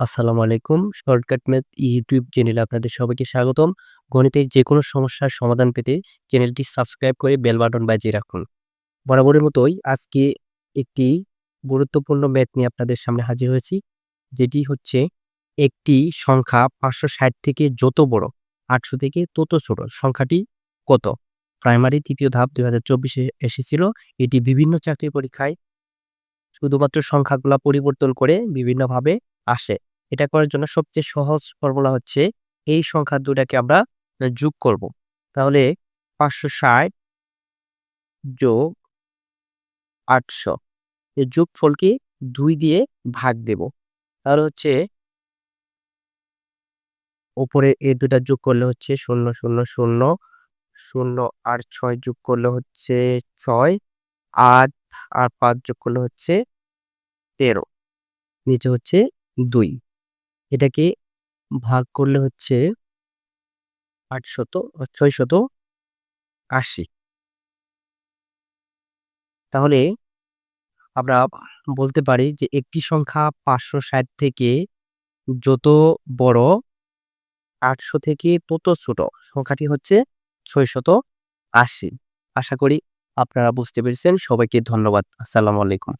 আসসালামু আলাইকুম। Shortcut math YouTube চ্যানেলে আপনাদের সবাইকে স্বাগতম। গণিতের যে কোনো সমস্যার সমাধান পেতে চ্যানেলটি সাবস্ক্রাইব করে বেল বাটন বাজিয়ে রাখুন। বরাবরের মতোই আজকে একটি গুরুত্বপূর্ণ ম্যাথ নিয়ে আপনাদের সামনে হাজির হয়েছি, যেটি হচ্ছে একটি সংখ্যা পাঁচশো ষাট থেকে যত বড়, আটশো থেকে তত ছোট, সংখ্যাটি কত? প্রাইমারি তৃতীয় ধাপ দুই হাজার চব্বিশে এসেছিল। এটি বিভিন্ন চাকরি পরীক্ষায় শুধুমাত্র সংখ্যাগুলা পরিবর্তন করে বিভিন্নভাবে আসে। এটা করার জন্য সবচেয়ে সহজ ফর্মুলা হচ্ছে এই সংখ্যা দুটাকে আমরা যোগ করব। তাহলে পাঁচশো ষাট যোগ আটশো। এই যোগফলকে দুই দিয়ে ভাগ দেব। তাহলে হচ্ছে ওপরে এ দুটা যোগ করলে হচ্ছে শূন্য শূন্য শূন্য শূন্য আর ছয় যোগ করলে হচ্ছে ছয়, আট, আর পাঁচ যোগ করলে হচ্ছে তেরো, নিচে হচ্ছে দুই। এটাকে ভাগ করলে হচ্ছে আটশত, ছয়শত আশি। তাহলে আমরা বলতে পারি যে একটি সংখ্যা পাঁচশো ষাট থেকে যত বড় আটশো থেকে তত ছোট সংখ্যাটি হচ্ছে ছয়শত আশি। আশা করি আপনারা বুঝতে পেরেছেন। সবাইকে ধন্যবাদ। আসসালামু আলাইকুম।